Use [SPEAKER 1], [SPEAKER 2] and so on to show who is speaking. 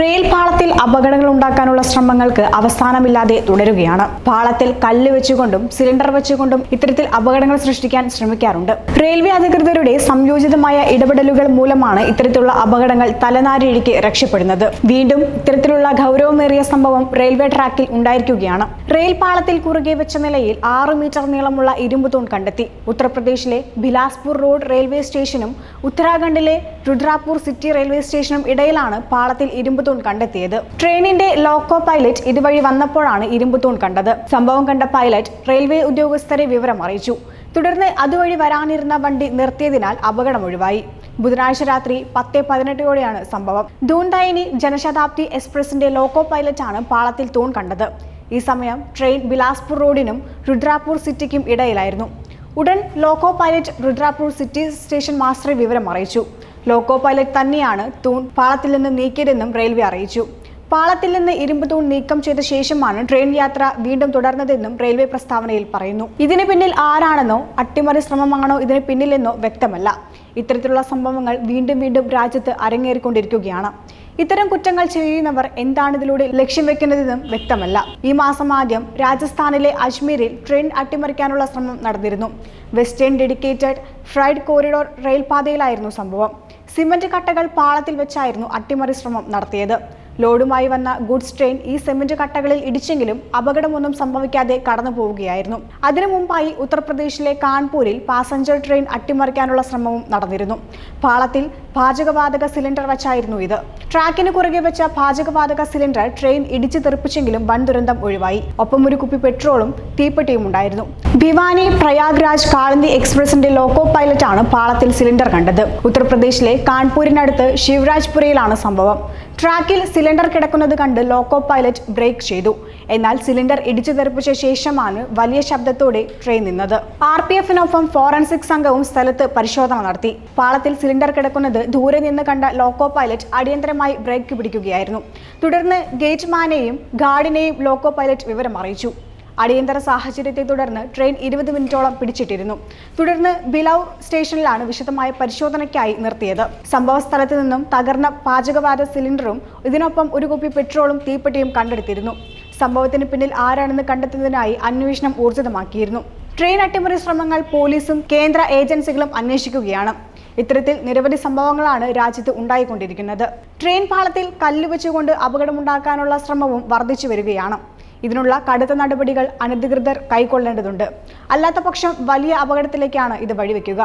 [SPEAKER 1] Rail പാളത്തിൽ അപകടങ്ങൾ ഉണ്ടാക്കാനുള്ള ശ്രമങ്ങൾക്ക് അവസാനമില്ലാതെ തുടരുകയാണ്. പാളത്തിൽ കല്ല് വെച്ചുകൊണ്ടും സിലിണ്ടർ വെച്ചുകൊണ്ടും ഇത്തരത്തിൽ അപകടങ്ങൾ സൃഷ്ടിക്കാൻ ശ്രമിക്കാറുണ്ട്. റെയിൽവേ അധികൃതരുടെ സംയോജിതമായ ഇടപെടലുകൾ മൂലമാണ് ഇത്തരത്തിലുള്ള അപകടങ്ങൾ തലനാരിഴയ്ക്ക് രക്ഷപ്പെടുന്നത്. വീണ്ടും ഇത്തരത്തിലുള്ള ഗൗരവമേറിയ സംഭവം റെയിൽവേ ട്രാക്കിൽ ഉണ്ടായിരിക്കുകയാണ്. റെയിൽ പാളത്തിൽ കുറുകെ വെച്ച നിലയിൽ ആറ് മീറ്റർ നീളമുള്ള ഇരുമ്പ് തൂൺ കണ്ടെത്തി. ഉത്തർപ്രദേശിലെ ബിലാസ്പൂർ റോഡ് റെയിൽവേ സ്റ്റേഷനും ഉത്തരാഖണ്ഡിലെ രുദ്രാപൂർ സിറ്റി റെയിൽവേ സ്റ്റേഷനും ഇടയിലാണ് പാളത്തിൽ ഇരുമ്പ് തൂൺ കണ്ടെത്തിയത്. ട്രെയിനിന്റെ ലോക്കോ പൈലറ്റ് ഇതുവഴി വന്നപ്പോഴാണ് ഇരുമ്പുതൂൺ കണ്ടത്. സംഭവം കണ്ട പൈലറ്റ് റെയിൽവേ ഉദ്യോഗസ്ഥരെ വിവരം അറിയിച്ചു. തുടർന്ന് അതുവഴി വരാനിരുന്ന വണ്ടി നിർത്തിയതിനാൽ അപകടം ഒഴിവായി. ബുധനാഴ്ച രാത്രി പത്ത് പതിനെട്ടോടെയാണ് സംഭവം. ദൂൻദായിനി ജനശതാബ്ദി എക്സ്പ്രസിന്റെ ലോക്കോ പൈലറ്റ് ആണ് പാളത്തിൽ തൂൺ കണ്ടത്. ഈ സമയം ട്രെയിൻ ബിലാസ്പൂർ റോഡിനും രുദ്രാപൂർ സിറ്റിക്കും ഇടയിലായിരുന്നു. ഉടൻ loco pilot Rudrapur city station മാസ്റ്ററെ വിവരം അറിയിച്ചു. ലോക്കോ പൈലറ്റ് തന്നെയാണ് തൂൺ പാളത്തിൽ നിന്ന് നീക്കിയതെന്നും റെയിൽവേ അറിയിച്ചു. പാളത്തിൽ നിന്ന് ഇരുമ്പ് തൂൺ നീക്കം ചെയ്ത ശേഷമാണ് ട്രെയിൻ യാത്ര വീണ്ടും തുടർന്നതെന്നും റെയിൽവേ പ്രസ്താവനയിൽ പറയുന്നു. ഇതിന് പിന്നിൽ ആരാണെന്നോ അട്ടിമറി ശ്രമമാണോ ഇതിന് പിന്നിലെന്നോ വ്യക്തമല്ല. ഇത്തരത്തിലുള്ള സംഭവങ്ങൾ വീണ്ടും വീണ്ടും രാജ്യത്ത് അരങ്ങേറിക്കൊണ്ടിരിക്കുകയാണ്. ഇത്തരം കുറ്റങ്ങൾ ചെയ്യുന്നവർ എന്താണ് ഇതിലൂടെ ലക്ഷ്യം വെക്കുന്നതെന്നും വ്യക്തമല്ല. ഈ മാസം ആദ്യം രാജസ്ഥാനിലെ അജ്മീരിൽ ട്രെയിൻ അട്ടിമറിക്കാനുള്ള ശ്രമം നടന്നിരുന്നു. Western dedicated freight corridor rail പാതയിലായിരുന്നു സംഭവം. സിമന്റ് കട്ടകൾ പാളത്തിൽ വെച്ചായിരുന്നു അട്ടിമറി ശ്രമം നടത്തിയത് ലോഡുമായി വന്ന ഗുഡ്സ് ട്രെയിൻ ഈ സിമന്റ് കട്ടകളിൽ ഇടിച്ചെങ്കിലും അപകടമൊന്നും സംഭവിക്കാതെ കടന്നു പോവുകയായിരുന്നു. അതിനു മുമ്പായി ഉത്തർപ്രദേശിലെ കാൺപൂരിൽ പാസഞ്ചർ ട്രെയിൻ അട്ടിമറിക്കാനുള്ള ശ്രമവും നടന്നിരുന്നു. പാളത്തിൽ പാചകവാതക സിലിണ്ടർ വച്ചായിരുന്നു ഇത്. ട്രാക്കിന് കുറുകെ വെച്ച പാചകവാതക സിലിണ്ടർ ട്രെയിൻ ഇടിച്ചു തെറിപ്പിച്ചെങ്കിലും വൻ ദുരന്തം ഒഴിവായി. ഒപ്പം ഒരു കുപ്പി പെട്രോളും തീപ്പെട്ടിയും ഉണ്ടായിരുന്നു. ഭിവാനി പ്രയാഗ്രാജ് കാളന്തി എക്സ്പ്രസിന്റെ ലോക്കോ പൈലറ്റാണ് പാളത്തിൽ സിലിണ്ടർ കണ്ടത്. ഉത്തർപ്രദേശിലെ കാൺപൂരിനടുത്ത് ശിവരാജ്പുരയിലാണ് സംഭവം. ട്രാക്കിൽ സിലിണ്ടർ കിടക്കുന്നത് കണ്ട് ലോക്കോ പൈലറ്റ് ബ്രേക്ക് ചെയ്തു. എന്നാൽ സിലിണ്ടർ ഇടിച്ചു തെറിപ്പിച്ച ശേഷമാണ് വലിയ ശബ്ദത്തോടെ ട്രെയിൻ നിന്നത്. ആർ പി എഫിനൊപ്പം ഫോറൻസിക് സംഘവും സ്ഥലത്ത് പരിശോധന നടത്തി. പാളത്തിൽ സിലിണ്ടർ കിടക്കുന്നത് ദൂരെ നിന്ന് കണ്ട ലോക്കോ പൈലറ്റ് അടിയന്തരമായി ബ്രേക്ക് പിടിക്കുകയായിരുന്നു. തുടർന്ന് ഗേറ്റ്മാനെയും ഗാർഡിനെയും ലോക്കോ പൈലറ്റ് വിവരം അറിയിച്ചു അടിയന്തര സാഹചര്യത്തെ തുടർന്ന് ട്രെയിൻ ഇരുപത് മിനിറ്റോളം പിടിച്ചിട്ടിരുന്നു. തുടർന്ന് ബിലൌർ സ്റ്റേഷനിലാണ് വിശദമായ പരിശോധനയ്ക്കായി നിർത്തിയത്. സംഭവ സ്ഥലത്ത് നിന്നും തകർന്ന പാചകവാത സിലിണ്ടറും ഇതിനൊപ്പം ഒരു കുപ്പി പെട്രോളും തീപ്പെട്ടിയും കണ്ടെടുത്തിരുന്നു. സംഭവത്തിന് പിന്നിൽ ആരാണെന്ന് കണ്ടെത്തുന്നതിനായി അന്വേഷണം ഊർജിതമാക്കിയിരുന്നു. ട്രെയിൻ അട്ടിമറി ശ്രമങ്ങൾ പോലീസും കേന്ദ്ര ഏജൻസികളും അന്വേഷിക്കുകയാണ്. ഇത്തരത്തിൽ നിരവധി സംഭവങ്ങളാണ് രാജ്യത്ത് ഉണ്ടായിക്കൊണ്ടിരിക്കുന്നത്. ട്രെയിൻ പാളത്തിൽ കല്ല് വെച്ചുകൊണ്ട് അപകടമുണ്ടാക്കാനുള്ള ശ്രമവും വർദ്ധിച്ചു വരികയാണ് ഇതിനുള്ള കടുത്ത നടപടികൾ അനധികൃതർ കൈക്കൊള്ളേണ്ടതുണ്ട്. അല്ലാത്തപക്ഷം വലിയ അപകടത്തിലേക്കാണ് ഇത് വഴിവെക്കുക.